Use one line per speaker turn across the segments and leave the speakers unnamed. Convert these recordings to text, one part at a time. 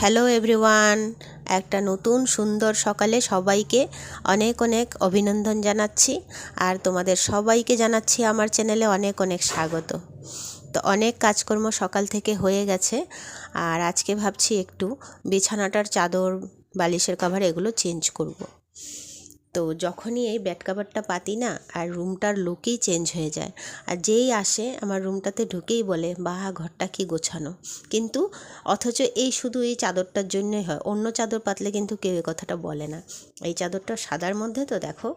Hello everyone, একটা নতুন সুন্দর সকালে সবাইকে অনেক অনেক অভিনন্দন জানাচ্ছি আর তোমাদের সবাইকে জানাচ্ছি আমার চ্যানেলে অনেক অনেক স্বাগত তো অনেক কাজকর্ম সকাল থেকে হয়ে গেছে, আর আজকে ভাবছি একটু বিছানাটার চাদর, বালিশের কভার এগুলো চেঞ্জ করব। তো যখনই এই বেড কাভারটা পাতি না, আর রুমটার লুকই চেঞ্জ হয়ে যায়। আর যেই আসে, আমার রুমটাতে ঢুকেই বলে, বাহ, ঘরটা কি গোছানো? কিন্তু অথচ এই শুধু এই চাদরটার জন্যই হয়, অন্য চাদর পাতলে কিন্তু কেউ এ কথাটা বলে না। এই চাদরটা সাদার মধ্যে তো দেখো,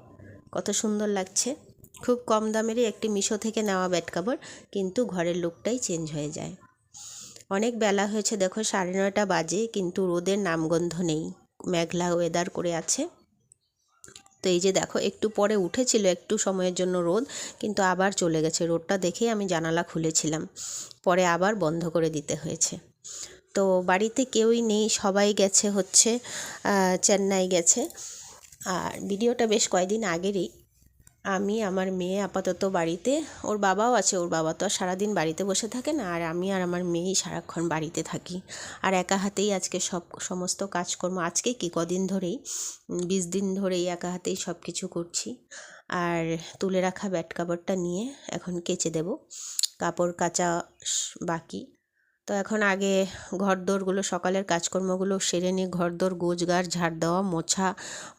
কত সুন্দর লাগছে। খুব কম দামেরই একটি মিশো থেকে নেওয়া বেড কাভার কিন্তু ঘরের লুকটাই চেঞ্জ হয়ে যায়। অনেক বেলা হয়েছে, দেখো, সাড়ে নয়টা বাজে, কিন্তু রোদের নামগন্ধ নেই। মেঘলা ওয়েদার করে আছে। তো এই যে দেখো, একটু পরে উঠেছিল, একটু সময়ের জন্য রোদ, কিন্তু আবার চলে গেছে। রোদটা দেখেই আমি জানালা খুলেছিলাম। পরে আবার বন্ধ করে দিতে হয়েছে। তো বাড়িতে কেউই নেই, সবাই গেছে হচ্ছে চেন্নাই গেছে। আর ভিডিওটা বেশ কয়েকদিন আগেরই। আমি আমার মেয়ে আপাতত বাড়িতে, ওর বাবাও আছে, ওর বাবা তো আর সারাদিন বাড়িতে বসে থাকে না, আর আমি আর আমার মেয়েই সারাক্ষণ বাড়িতে থাকি। আর একা হাতেই আজকে সব, সমস্ত কাজকর্ম, আজকে কি কদিন ধরেই বিশ দিন ধরেই একা হাতেই সব কিছু করছি। আর তুলে রাখা ব্যাট কাপড়টা নিয়ে এখন কেচে দেব, কাপড় কাচা বাকি। তো এখন আগে ঘরদোরগুলো, সকালের কাজকর্মগুলো সেরে নিয়ে ঘরদোর গোজগার ঝাড় দেওয়া, মোছা,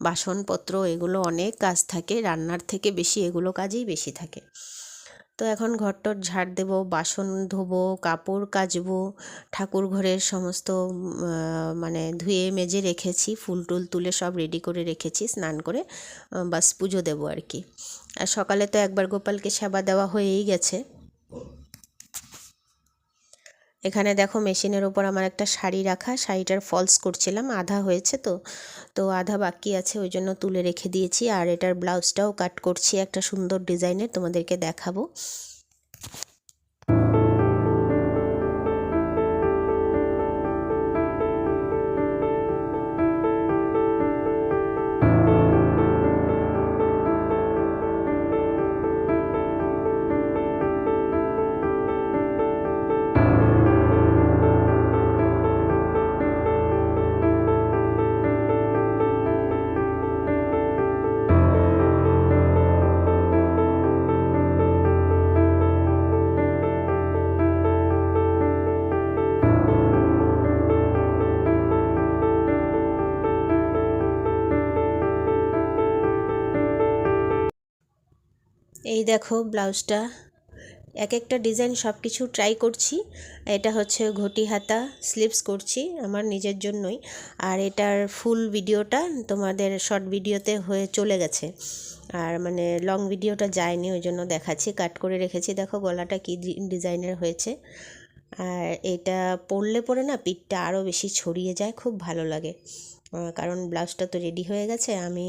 বাসনপত্র এগুলো অনেক কাজ থাকে। রান্নার থেকে বেশি এগুলো কাজেই বেশি থাকে। তো এখন ঘরটর ঝাড় দেব, বাসন ধোবো, কাপড় কাচবো, ঠাকুর ঘরের সমস্ত মানে ধুয়ে মেজে রেখেছি, ফুল টুল তুলে সব রেডি করে রেখেছি, স্নান করে বাস পুজো দেবো আর কি। আর সকালে তো একবার গোপালকে সেবা দেওয়া হয়েই গেছে। এখানে দেখো মেশিনের ওপর আমার একটা শাড়ি রাখা, শাড়িটার ফলস করছিলাম, আধা হয়েছে তো। তো আধা বাকি আছে, ওই জন্য তুলে রেখে দিয়েছি। আর এটার ব্লাউজটাও কাট করছি একটা সুন্দর ডিজাইনের, তোমাদেরকে দেখাবো। এই দেখো ব্লাউজটা। এক একটা ডিজাইন সব কিছু ট্রাই করছি। এটা হচ্ছে ঘটি হাতা স্লিপস করছি আমার নিজের জন্যই। আর এটার ফুল ভিডিওটা তোমাদের শর্ট ভিডিওতে হয়ে চলে গেছে। আর মানে লং ভিডিওটা যায়নি ওই জন্য দেখাচ্ছি। কাট করে রেখেছি। দেখো গলাটা কি ডিজাইনের হয়েছে। আর এটা পরলে পরে না পিঠটা আরও বেশি ছড়িয়ে যায়, খুব ভালো লাগে। কারণ ব্লাউজটা তো রেডি হয়ে গেছে, আমি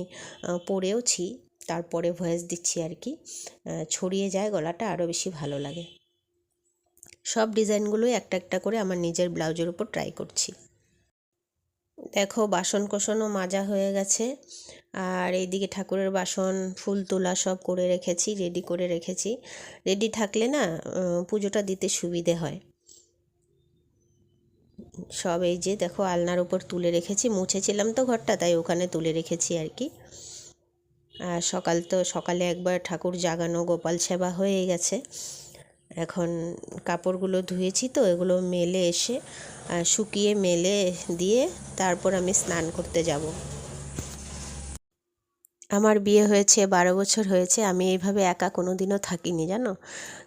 পরেওছি। তারপরে ভয়েস দিচ্ছি আর কি। ছড়িয়ে যায়, গলাটা আরও বেশি ভালো লাগে। সব ডিজাইনগুলোই একটা একটা করে আমার নিজের ব্লাউজের উপর ট্রাই করছি। দেখো বাসন কোসনও মাজা হয়ে গেছে। আর এইদিকে ঠাকুরের বাসন, ফুল তোলা সব করে রেখেছি রেডি করে রেখেছি। রেডি থাকলে না পুজোটা দিতে সুবিধে হয়। সব এই যে দেখো, আলনার উপর তুলে রেখেছি। মুছেছিলাম তো ঘরটা, তাই ওখানে তুলে রেখেছি আর কি। আর সকাল তো সকালে একবার ঠাকুর জাগানো গোপাল সেবা হয়ে গেছে। এখন কাপড়গুলো ধুয়েছি তো, এগুলো মেলে এসে শুকিয়ে মেলে দিয়ে তারপর আমি স্নান করতে যাব। আমার বিয়ে হয়েছে, বারো বছর হয়েছে, আমি এইভাবে একা কোনো দিনও থাকিনি, জানো?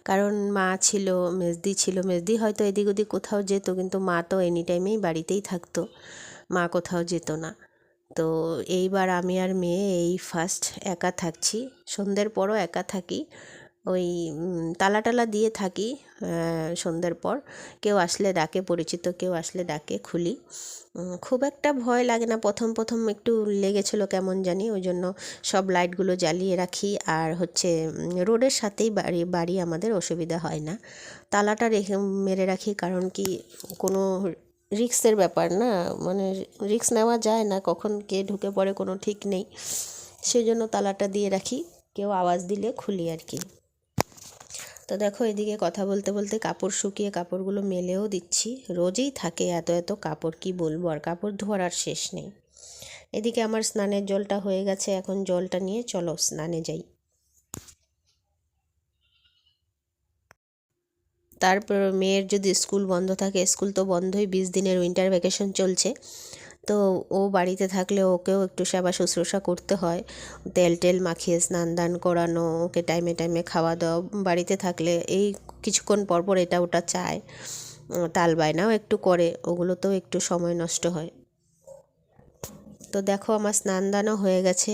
কারণ মা ছিল, মেজদি ছিল, মেজদি হয়তো এদিক ওদিক কোথাও যেত, কিন্তু মা তো এনি টাইমেই বাড়িতেই থাকতো। মা কোথাও যেত না। তো এইবার আমি আর মেয়ে এই ফার্স্ট একা থাকছি। সন্ধ্যের পরও একা থাকি। ওই তালা টালা দিয়ে থাকি সন্ধ্যের পর। কেউ আসলে ডাকে, পরিচিত কেউ আসলে ডাকে, খুলি। খুব একটা ভয় লাগে না। প্রথম প্রথম একটু লেগেছিলো কেমন জানি। ওই জন্য সব লাইটগুলো জ্বালিয়ে রাখি। আর হচ্ছে রোডের সাথেই বাড়ি বাড়ি আমাদের অসুবিধা হয় না। তালাটা রেখে, মেরে রাখি। কারণ কি, কোনো রিক্সের ব্যাপার না? মানে রিক্স নেওয়া যায় না, কখন কে ঢুকে পড়ে কোনো ঠিক নেই। সেই জন্য তালাটা দিয়ে রাখি, কেউ আওয়াজ দিলে খুলি আর কি। তো দেখো, এদিকে কথা বলতে বলতে কাপড় শুকিয়ে কাপড়গুলো মেলেও দিচ্ছি। রোজই থাকে এত এত কাপড়, কি বলব? আর কাপড় ধোয়ার আর শেষ নেই। এদিকে আমার স্নানের জলটা হয়ে গেছে, এখন জলটা নিয়ে চলো স্নানে যাই। তারপর মেয়ের যদি স্কুল বন্ধ থাকে, স্কুল তো বন্ধই, বিশ দিনের উইন্টার ভ্যাকেশন চলছে। তো ও বাড়িতে থাকলে ওকেও একটু সেবা শুশ্রূষা করতে হয়। তেল টেল মাখিয়ে স্নান দান করানো, ওকে টাইমে টাইমে খাওয়া দাওয়া, বাড়িতে থাকলে এই কিছুক্ষণ পর পর এটা ওটা চায়। তাল বায়নাও একটু করে, ওগুলোতেও একটু সময় নষ্ট হয়। তো দেখো আমার স্নান দানও হয়ে গেছে।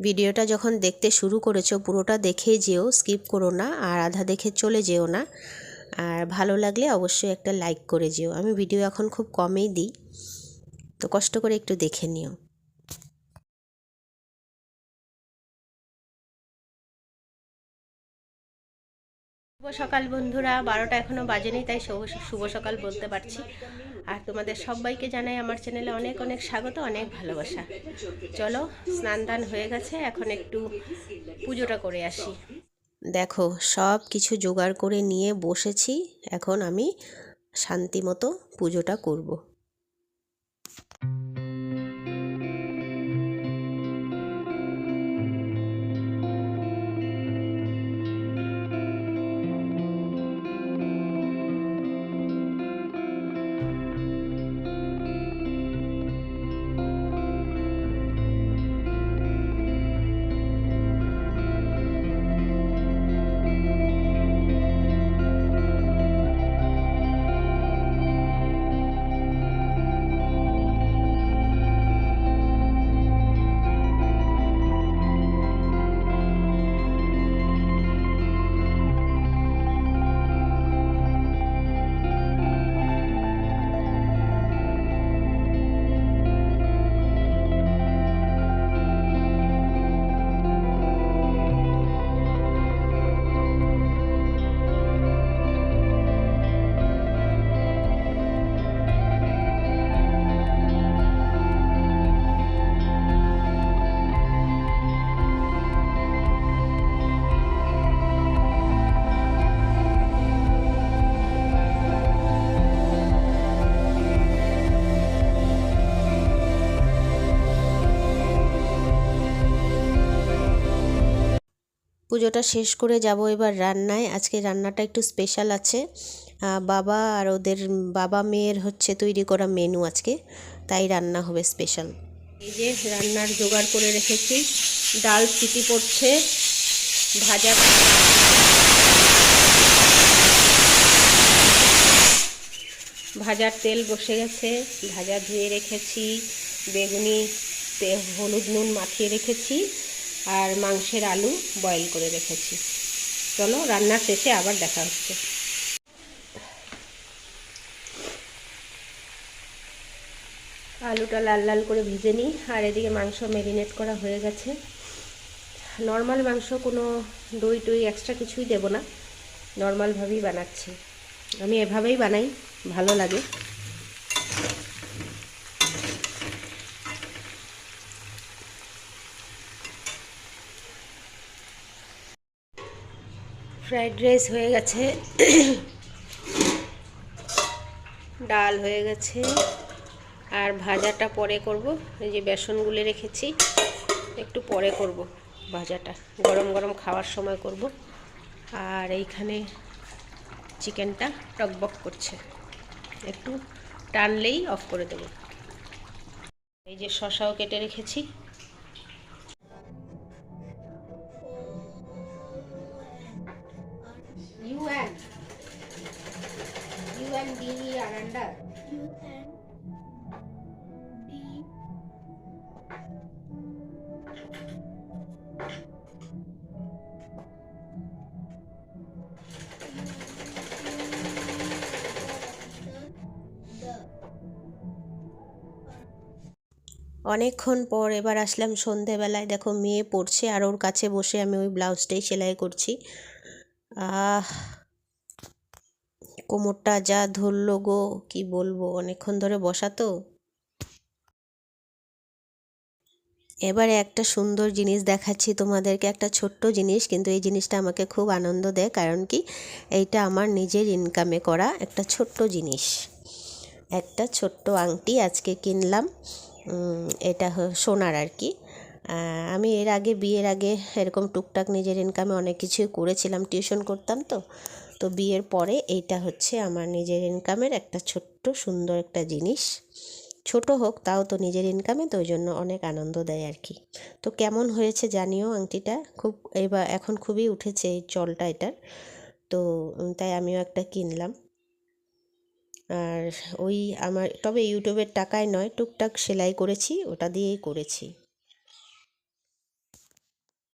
ভিডিওটা যখন দেখতে শুরু করেছ, পুরোটা দেখে যেও, স্কিপ করো না, আর আধা দেখে চলে যেও না। আর ভালো লাগলে অবশ্যই একটা লাইক করে যেও। আমি ভিডিও এখন খুব কমেই দিই, তো কষ্ট করে একটু দেখে নিও। সকাল বন্ধুরা। বারোটা এখনও বাজেনি, তাই শুভ সকাল বলতে পারছি। আর তোমাদের সবাইকে জানাই আমার চ্যানেলে অনেক অনেক স্বাগত, অনেক ভালোবাসা। চলো স্নান দান হয়ে গেছে, এখন একটু পুজোটা করে আসি। দেখো, সব কিছু জোগাড় করে নিয়ে বসেছি, এখন আমি শান্তি মতো পুজোটা করব। পুজোটা শেষ করে যাব এবার রান্নায়। আজকে রান্নাটা একটু স্পেশাল আছে। বাবা আর ওদের বাবা মেয়ের হচ্ছে তৈরি করা মেনু আজকে, তাই রান্না হবে স্পেশাল এই যে রান্নার জোগাড় করে রেখেছি। ডাল সিটি পড়ছে, ভাজা ভাজার তেল বসে গেছে, ভাজা ধুয়ে রেখেছি, বেগুনি হলুদ নুন মাখিয়ে রেখেছি। আর মাংসের আলু বয়েল করে রেখেছি। চলো, রান্নার শেষে আবার দেখা হচ্ছে। আলুটা লাল লাল করে ভেজে নিই, আর এদিকে মাংস ম্যারিনেট করা হয়ে গেছে। নর্মাল মাংস কোনো দই টই এক্সট্রা কিছুই দেব না। নর্মালভাবেই বানাচ্ছি। আমি এভাবেই বানাই, ভালো লাগে। ফ্রাইড রাইস হয়ে গেছে। ডাল হয়ে গেছে। আর ভাজাটা পরে করব। এই যে বেসন গুলে রেখেছি, একটু পরে করব ভাজাটা। গরম গরম খাওয়ার সময় করব। আর এইখানে চিকেনটা টকবক করছে। একটু টানলেই অফ করে দেব। এই যে শশাও কেটে রেখেছি। অনেকক্ষণ পর এবার আসলাম সন্ধেবেলায়। দেখো, মেয়ে পড়ছে আর ওর কাছে বসে আমি ওই ব্লাউজটাই সেলাই করছি। আহ, কোমরটা যা ধরলো গো, কি বলব? অনেকক্ষণ ধরে বসা তো। এবারে একটা সুন্দর জিনিস দেখাচ্ছি তোমাদেরকে, একটা ছোট্ট জিনিস, কিন্তু এই জিনিসটা আমাকে খুব আনন্দ দেয়, কারণ কি এইটা আমার নিজের ইনকামে করা একটা ছোট্ট জিনিস। একটা ছোট্ট আংটি আজকে কিনলাম। এটা সোনার আর কি। আমি এর আগে, বিয়ের আগে এরকম টুকটাক নিজের ইনকামে অনেক কিছুই করেছিলাম টিউশন করতাম তো। তো বিয়ের পরে এইটা হচ্ছে আমার নিজের ইনকামের একটা ছোট্ট সুন্দর একটা জিনিস। ছোট হোক, তাও তো নিজের ইনকামে তো ওই জন্য অনেক আনন্দ দেয় আর কি। তো কেমন হয়েছে জানিও আংটিটা? খুব এবার, এখন খুবই উঠেছে এই চলটা এটার। তো তাই আমিও একটা কিনলাম। আর ওই আমার তবে ইউটিউবের টাকায় নয় টুকটাক সেলাই করেছি ওটা দিয়েই করেছি।